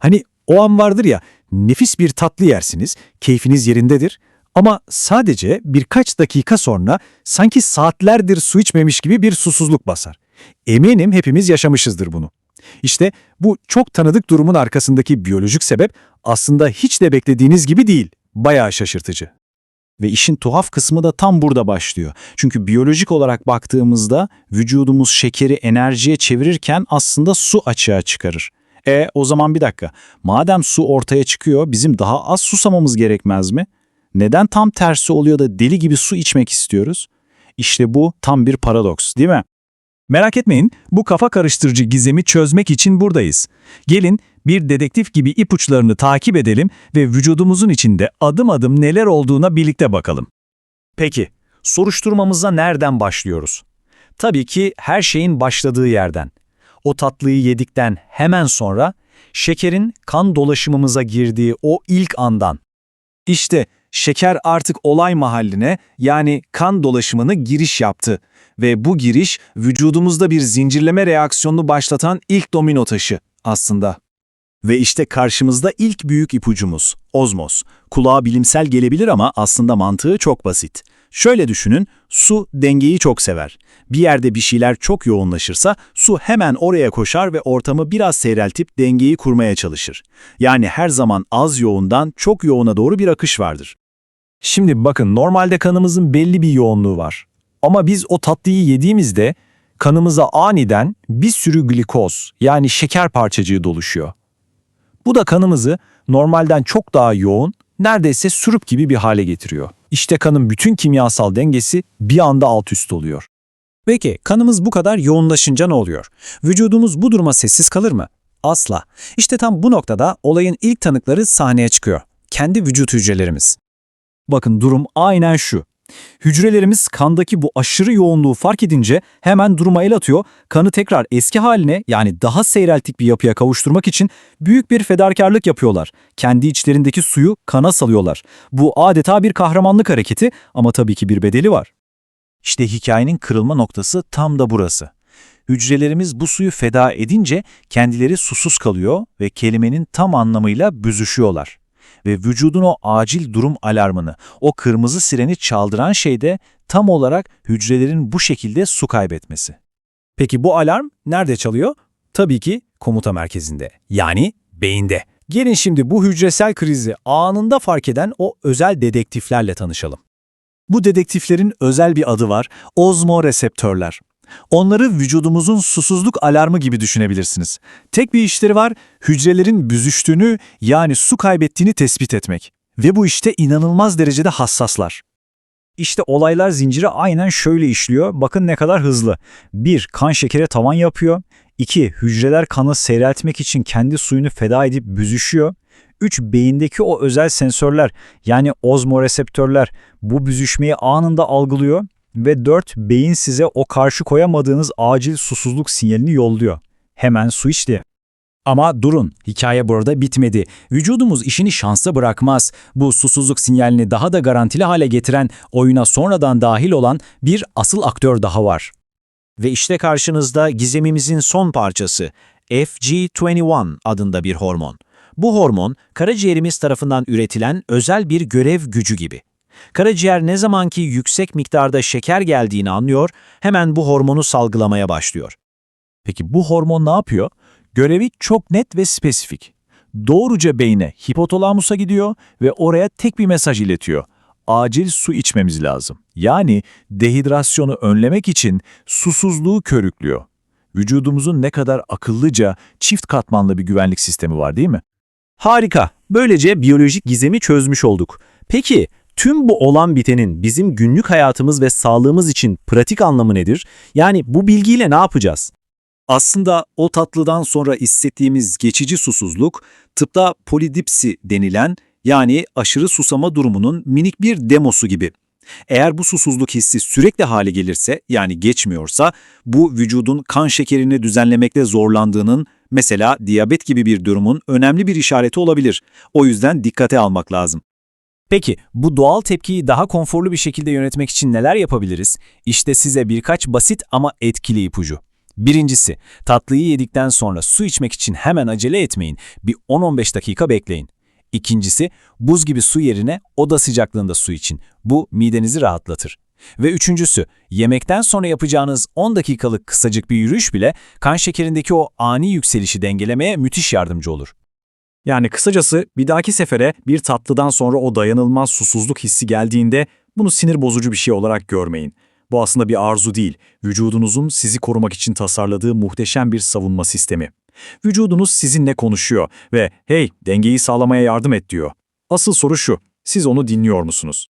Hani o an vardır ya, nefis bir tatlı yersiniz, keyfiniz yerindedir ama sadece birkaç dakika sonra sanki saatlerdir su içmemiş gibi bir susuzluk basar. Eminim hepimiz yaşamışızdır bunu. İşte bu çok tanıdık durumun arkasındaki biyolojik sebep aslında hiç de beklediğiniz gibi değil, bayağı şaşırtıcı. Ve işin tuhaf kısmı da tam burada başlıyor. Çünkü biyolojik olarak baktığımızda vücudumuz şekeri enerjiye çevirirken aslında su açığa çıkarır. E o zaman bir dakika. Madem su ortaya çıkıyor bizim daha az susamamız gerekmez mi? Neden tam tersi oluyor da deli gibi su içmek istiyoruz? İşte bu tam bir paradoks değil mi? Merak etmeyin, bu kafa karıştırıcı gizemi çözmek için buradayız. Gelin bir dedektif gibi ipuçlarını takip edelim ve vücudumuzun içinde adım adım neler olduğuna birlikte bakalım. Peki, soruşturmamıza nereden başlıyoruz? Tabii ki her şeyin başladığı yerden. O tatlıyı yedikten hemen sonra şekerin kan dolaşımımıza girdiği o ilk andan. İşte şeker artık olay mahalline yani kan dolaşımına giriş yaptı ve bu giriş vücudumuzda bir zincirleme reaksiyonunu başlatan ilk domino taşı aslında. Ve işte karşımızda ilk büyük ipucumuz, ozmoz. Kulağa bilimsel gelebilir ama aslında mantığı çok basit. Şöyle düşünün, su dengeyi çok sever. Bir yerde bir şeyler çok yoğunlaşırsa su hemen oraya koşar ve ortamı biraz seyreltip dengeyi kurmaya çalışır. Yani her zaman az yoğundan çok yoğuna doğru bir akış vardır. Şimdi bakın normalde kanımızın belli bir yoğunluğu var. Ama biz o tatlıyı yediğimizde kanımıza aniden bir sürü glikoz yani şeker parçacığı doluşuyor. Bu da kanımızı normalden çok daha yoğun, neredeyse sürüp gibi bir hale getiriyor. İşte kanın bütün kimyasal dengesi bir anda alt üst oluyor. Peki kanımız bu kadar yoğunlaşınca ne oluyor? Vücudumuz bu duruma sessiz kalır mı? Asla. İşte tam bu noktada olayın ilk tanıkları sahneye çıkıyor. Kendi vücut hücrelerimiz. Bakın durum aynen şu. Hücrelerimiz kandaki bu aşırı yoğunluğu fark edince hemen duruma el atıyor, kanı tekrar eski haline yani daha seyreltik bir yapıya kavuşturmak için büyük bir fedakarlık yapıyorlar. Kendi içlerindeki suyu kana salıyorlar. Bu adeta bir kahramanlık hareketi ama tabii ki bir bedeli var. İşte hikayenin kırılma noktası tam da burası. Hücrelerimiz bu suyu feda edince kendileri susuz kalıyor ve kelimenin tam anlamıyla büzüşüyorlar. Ve vücudun o acil durum alarmını, o kırmızı sireni çaldıran şey de tam olarak hücrelerin bu şekilde su kaybetmesi. Peki bu alarm nerede çalıyor? Tabii ki komuta merkezinde, yani beyinde. Gelin şimdi bu hücresel krizi anında fark eden o özel dedektiflerle tanışalım. Bu dedektiflerin özel bir adı var, ozmoreseptörler. Onları vücudumuzun susuzluk alarmı gibi düşünebilirsiniz. Tek bir işleri var, hücrelerin büzüştüğünü yani su kaybettiğini tespit etmek. Ve bu işte inanılmaz derecede hassaslar. İşte olaylar zinciri aynen şöyle işliyor. Bakın ne kadar hızlı. 1. Kan şekere tavan yapıyor. 2. Hücreler kanı seyreltmek için kendi suyunu feda edip büzüşüyor. 3. Beyindeki o özel sensörler yani ozmoreseptörler bu büzüşmeyi anında algılıyor. Ve 4. Beyin size o karşı koyamadığınız acil susuzluk sinyalini yolluyor. Hemen su iç diye. Ama durun, hikaye burada bitmedi. Vücudumuz işini şansa bırakmaz. Bu susuzluk sinyalini daha da garantili hale getiren, oyuna sonradan dahil olan bir asıl aktör daha var. Ve işte karşınızda gizemimizin son parçası FG21 adında bir hormon. Bu hormon karaciğerimiz tarafından üretilen özel bir görev gücü gibi. Karaciğer ne zamanki yüksek miktarda şeker geldiğini anlıyor, hemen bu hormonu salgılamaya başlıyor. Peki bu hormon ne yapıyor? Görevi çok net ve spesifik. Doğruca beyne, hipotalamusa gidiyor ve oraya tek bir mesaj iletiyor. Acil su içmemiz lazım. Yani dehidrasyonu önlemek için susuzluğu körüklüyor. Vücudumuzun ne kadar akıllıca, çift katmanlı bir güvenlik sistemi var değil mi? Harika. Böylece biyolojik gizemi çözmüş olduk. Peki tüm bu olan bitenin bizim günlük hayatımız ve sağlığımız için pratik anlamı nedir? Yani bu bilgiyle ne yapacağız? Aslında o tatlıdan sonra hissettiğimiz geçici susuzluk, tıpta polidipsi denilen yani aşırı susama durumunun minik bir demosu gibi. Eğer bu susuzluk hissi sürekli hale gelirse yani geçmiyorsa bu vücudun kan şekerini düzenlemekte zorlandığının mesela diyabet gibi bir durumun önemli bir işareti olabilir. O yüzden dikkate almak lazım. Peki bu doğal tepkiyi daha konforlu bir şekilde yönetmek için neler yapabiliriz? İşte size birkaç basit ama etkili ipucu. Birincisi, tatlıyı yedikten sonra su içmek için hemen acele etmeyin. Bir 10-15 dakika bekleyin. İkincisi, buz gibi su yerine oda sıcaklığında su için. Bu midenizi rahatlatır. Ve üçüncüsü, yemekten sonra yapacağınız 10 dakikalık kısacık bir yürüyüş bile kan şekerindeki o ani yükselişi dengelemeye müthiş yardımcı olur. Yani kısacası bir dahaki sefere bir tatlıdan sonra o dayanılmaz susuzluk hissi geldiğinde bunu sinir bozucu bir şey olarak görmeyin. Bu aslında bir arzu değil, vücudunuzun sizi korumak için tasarladığı muhteşem bir savunma sistemi. Vücudunuz sizinle konuşuyor ve hey dengeyi sağlamaya yardım et diyor. Asıl soru şu, siz onu dinliyor musunuz?